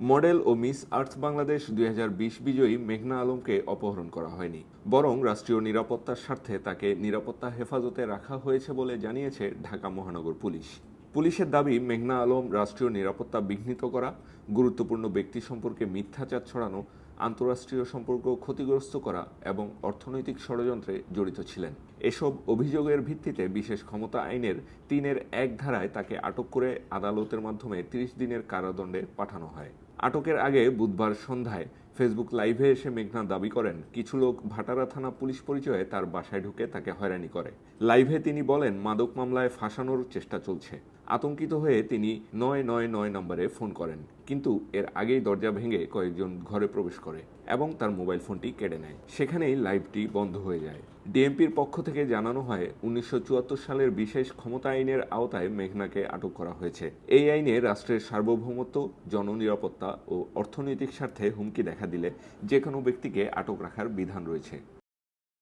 Model ও miss আর্থ বাংলাদেশ দুই হাজার বিশ বিজয়ী মেঘনা আলমকে অপহরণ করা হয়নি। বরং রাষ্ট্রীয় নিরাপত্তার স্বার্থে তাকে নিরাপত্তা হেফাজতে রাখা হয়েছে বলে জানিয়েছে ঢাকা মহানগর পুলিশ। পুলিশের দাবি মেঘনা আলম রাষ্ট্রীয় নিরাপত্তা বিঘ্নিত করা, গুরুত্বপূর্ণ ব্যক্তি সম্পর্কে মিথ্যাচার ছড়ানো, আন্তঃরাষ্ট্রীয় সম্পর্ক ক্ষতিগ্রস্ত করা এবং অর্থনৈতিক ষড়যন্ত্রে জড়িত ছিলেন। এসব অভিযোগের ভিত্তিতে বিশেষ ক্ষমতা আইনের তিনের এক ধারায় তাকে আটক করে আদালতের মাধ্যমে তিরিশ দিনের কারাদণ্ডে পাঠানো হয়। আটকের আগে বুধবার সন্ধ্যায় ফেসবুক লাইভে এসে মেঘনা দাবি করেন, কিছু লোক ভাটারা থানা পুলিশ পরিচয়ে তার বাসায় ঢুকে তাকে হয়রানি করে। লাইভে তিনি বলেন, মাদক মামলায় ফাঁসানোর চেষ্টা চলছে। আতঙ্কিত হয়ে তিনি নয় নয় নয় নম্বরে ফোন করেন। কিন্তু এর আগেই দরজা ভেঙে কয়েকজন ঘরে প্রবেশ করে এবং তার মোবাইল ফোনটি কেড়ে নেয়। সেখানেই লাইভটি বন্ধ হয়ে যায়। ডিএমপির পক্ষ থেকে জানানো হয়, উনিশশো চুয়াত্তর সালের বিশেষ ক্ষমতা আইনের আওতায় মেঘনাকে আটক করা হয়েছে। এই আইনে রাষ্ট্রের সার্বভৌমত্ব, জননিরাপত্তা ও অর্থনৈতিক স্বার্থে হুমকি দেখা দিলে যে কোনো ব্যক্তিকে আটক রাখার বিধান রয়েছে।